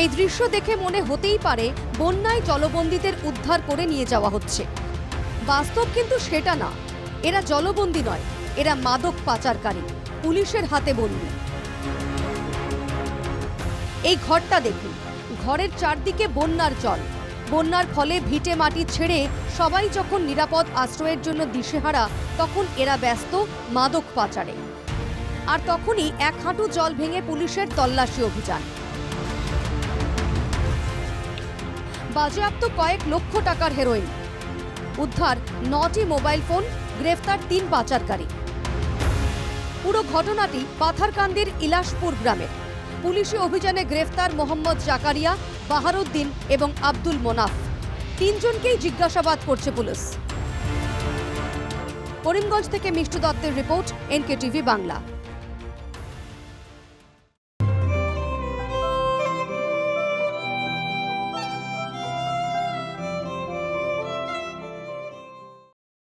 এই দৃশ্য দেখে মনে হতেই পারে বন্যায় জলবন্দীদের উদ্ধার করে নিয়ে যাওয়া হচ্ছে। বাস্তব কিন্তু সেটা না। এরা জলবন্দী নয়, এরা মাদক পাচারকারী, পুলিশের হাতে বন্দী। এই ঘরটা দেখুন, ঘরের চারদিকে বন্যার জল। বন্যার ফলে ভিটে মাটি ছেড়ে সবাই যখন নিরাপদ আশ্রয়ের জন্য দিশেহারা, তখন এরা ব্যস্ত, মাদক পাচারে। আর তখনই এক হাঁটু জল ভেঙে পুলিশের তল্লাশি অভিযান। বাজেয়াপ্ত কয়েক লক্ষ টাকার হেরোইন। উদ্ধার নটি মোবাইল ফোন, গ্রেফতার তিন পাচারকারী। পুরো ঘটনাটি পাথারকান্দির ইলাসপুর গ্রামের। পুলিশি অভিযানে গ্রেফতার মোহাম্মদ জাকারিয়া, বাহারুদ্দিন এবং আব্দুল মোনাফ। তিনজনকেই জিজ্ঞাসাবাদ করছে পুলিশ। করিমগঞ্জ থেকে মিষ্টু দত্তের রিপোর্ট এনকে টিভি বাংলা।